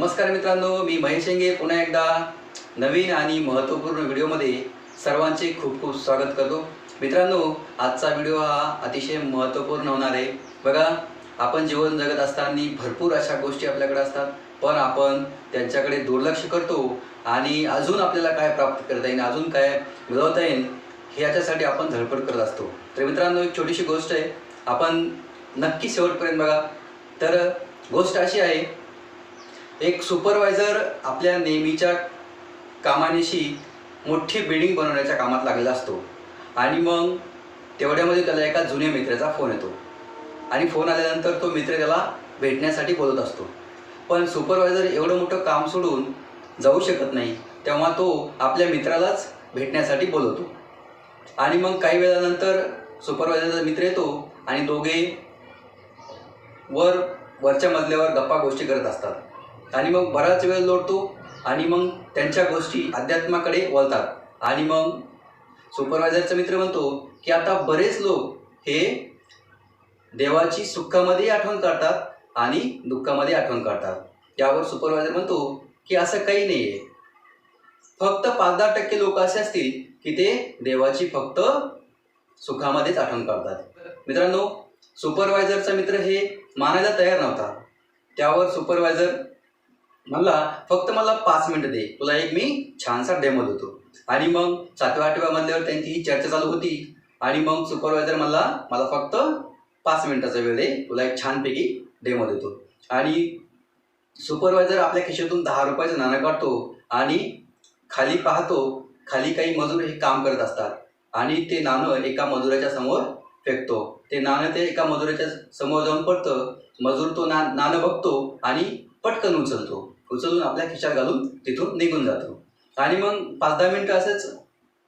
नमस्कार मित्रांनो मी महेश शेंगे. पुन्हा एकदा नवीन आणि महत्त्वपूर्ण व्हिडिओमध्ये सर्वांचे खूप खूप स्वागत करतो. मित्रांनो आजचा व्हिडिओ हा अतिशय महत्त्वपूर्ण होणार आहे. बघा आपण जीवन जगत असताना भरपूर अशा गोष्टी आपल्याकडे असतात पण आपण त्यांच्याकडे दुर्लक्ष करतो आणि अजून आपल्याला काय प्राप्त करता येईल अजून काय मिळवता येईल ह्याच्यासाठी आपण धडपड करत असतो. तर मित्रांनो एक छोटीशी गोष्ट आहे. आपण नक्की शेवटपर्यंत बघा. तर गोष्ट अशी आहे एक सुपरवायझर आपल्या नेहमीच्या कामानिशी मोठी बिल्डिंग बनवण्याच्या कामात लागलेला असतो. आणि मग तेवढ्यामध्ये त्याला एका जुन्या मित्राचा फोन येतो. आणि फोन आल्यानंतर तो मित्र त्याला भेटण्यासाठी बोलत असतो. पण सुपरवायझर एवढं मोठं काम सोडून जाऊ शकत नाही तेव्हा तो आपल्या मित्रालाच भेटण्यासाठी बोलवतो. आणि मग काही वेळानंतर सुपरवायझरचा मित्र येतो आणि दोघे वर वरच्या मजल्यावर गप्पा गोष्टी करत असतात. आणि मग बराच वेळ लोटतो आणि मग त्यांच्या गोष्टी अध्यात्माकडे वळतात. आणि मग सुपरवायझरचा मित्र म्हणतो की आता बरेच लोक हे देवाची सुखामध्ये आठवण काढतात आणि दुःखामध्ये आठवण काढतात यावर सुपरवायझर म्हणतो की असं काही नाही आहे फक्त पाच दहा टक्के लोक असे असतील की ते देवाची फक्त सुखामध्येच आठवण काढतात मित्रांनो सुपरवायझरचा मित्र हे मानायला तयार नव्हता. त्यावर सुपरवायझर मला फक्त मला पाच मिनटं दे. तुला एक मी छानसा डेमो देतो. आणि मग सातव्या आठव्या मधल्यावर त्यांची ही चर्चा चालू होती. आणि मग सुपरवायझर मला मला फक्त पाच मिनिटाचा वेळ दे. तुला एक छानपैकी डेमो देतो. आणि सुपरवायझर आपल्या खिशातून दहा रुपयाचं नाणं काढतो आणि खाली पाहतो खाली काही मजूर हे काम करत असतात. आणि ते नाणं एका मजुराच्या समोर फेकतो. ते नाणं ते एका मजुराच्या समोर जाऊन पडतं. मजूर तो ना नाणं बघतो आणि पटकन उचलतो. उचलून आपल्या खिशात घालून तिथून निघून जातो. आणि मग पाच दहा मिनिटं असंच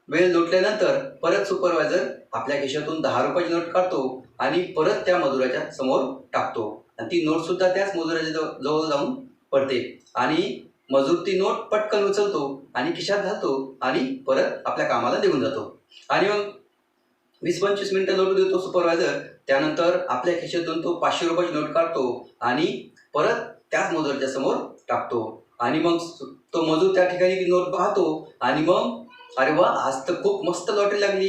वेळ लुटल्यानंतर परत सुपरवायझर आपल्या खिशातून दहा रुपयाची नोट काढतो आणि परत त्या मजुराच्या समोर टाकतो. आणि ती नोटसुद्धा त्याच मजुराच्या जवळ जवळ जाऊन पडते. आणि मजूर ती नोट पटकन उचलतो आणि खिशात घालतो आणि परत आपल्या कामाला निघून जातो. आणि मग वीस पंचवीस मिनिटं लोटू देतो सुपरवायझर त्यानंतर आपल्या खिशातून तो पाचशे रुपयाची नोट काढतो आणि परत त्याच मजुराच्या समोर टाकतो. आणि मग तो मजूर त्या ठिकाणी नोट पाहतो. आणि मग अरे वा आज तर खूप मस्त लॉटरी लागली.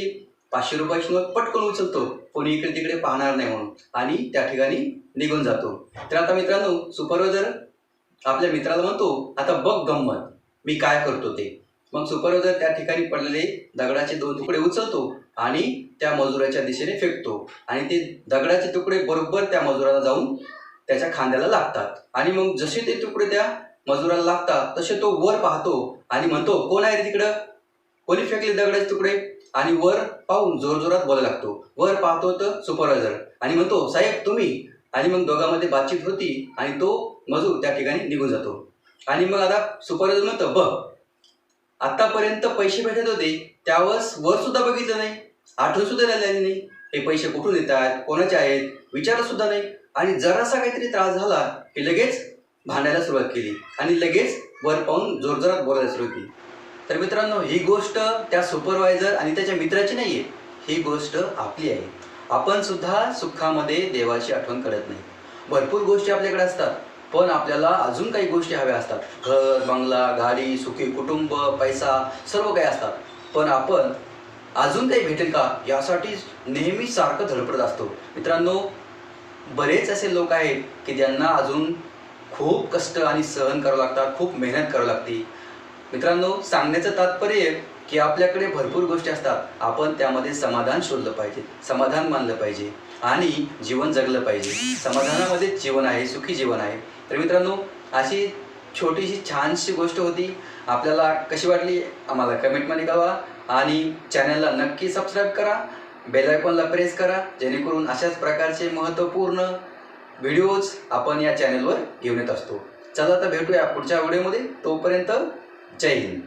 पाचशे रुपयाची नोट पटकन उचलतो. कोणी इकडे तिकडे पाहणार नाही म्हणून. आणि त्या ठिकाणी निघून जातो. तर आता मित्रांनो सुपरवायझर आपल्या मित्राला म्हणतो आता बघ गंमत. मी काय करतो ते. मग सुपरवायझर त्या ठिकाणी पडलेले दगडाचे दोन तुकडे उचलतो आणि त्या मजुराच्या दिशेने फेकतो. आणि ते दगडाचे तुकडे बरोबर त्या मजुराला जाऊन त्याच्या खांद्याला लागतात. आणि मग जसे ते तुकडे त्या मजुराला लागतात तसे तो वर पाहतो आणि म्हणतो कोण आहे रे तिकडं? कोणी फेकले दगडाचे तुकडे? आणि वर पाहून जोरजोरात बोलायला लागतो. वर पाहतो तर सुपरवायझर आणि म्हणतो साहेब तुम्ही? आणि मग दोघांमध्ये बातचीत होती आणि तो मजूर त्या ठिकाणी निघून जातो. आणि मग आता सुपरवायझर म्हणतो बघ आतापर्यंत पैसे भेटत होते त्यावेळेस वर सुद्धा बघितलं नाही आठवण सुद्धा झालेली नाही. हे पैसे कुठून येतात कोणाचे आहेत विचारत सुद्धा नाही. आणि जरासा काहीतरी त्रास झाला की लगेच भांडायला सुरुवात केली. आणि लगेच वर पाहून जोरजोरात बोलायला सुरू केली. तर मित्रांनो ही गोष्ट त्या सुपरवायझर आणि त्याच्या मित्राची नाही आहे ही गोष्ट आपली आहे. आपण सुद्धा सुखामध्ये देवाची आठवण करत नाही. भरपूर गोष्टी आपल्याकडे असतात पण आपल्याला अजून काही गोष्टी हव्या असतात. घर बंगला गाडी सुखी कुटुंब पैसा सर्व काही असतात. पण आपण अजून काही भेटेल का? यासाठी नेहमी सारखं धडपडत असतो. मित्रांनो बरेच असे लोक आहेत की ज्यांना अजून खूप कष्ट आणि सहन करावं लागतात खूप मेहनत करावी लागते. मित्रांनो सांगण्याचं तात्पर्य आहे की आपल्याकडे भरपूर गोष्टी असतात. आपण त्यामध्ये समाधान शोधलं पाहिजे समाधान मानलं पाहिजे आणि जीवन जगलं पाहिजे. समाधानामध्ये जीवन आहे सुखी जीवन आहे. तर मित्रांनो अशी छोटीशी छानशी गोष्ट होती. आपल्याला कशी वाटली? आम्हाला कमेंटमध्ये कळवा आणि चॅनलला नक्की सबस्क्राईब करा. बेलायकॉनला प्रेस करा जेणेकरून अशाच प्रकारचे महत्त्वपूर्ण व्हिडिओज आपण या चॅनलवर घेऊन येत असतो. चला आता भेटूया पुढच्या व्हिडिओमध्ये. तोपर्यंत जय हिंद.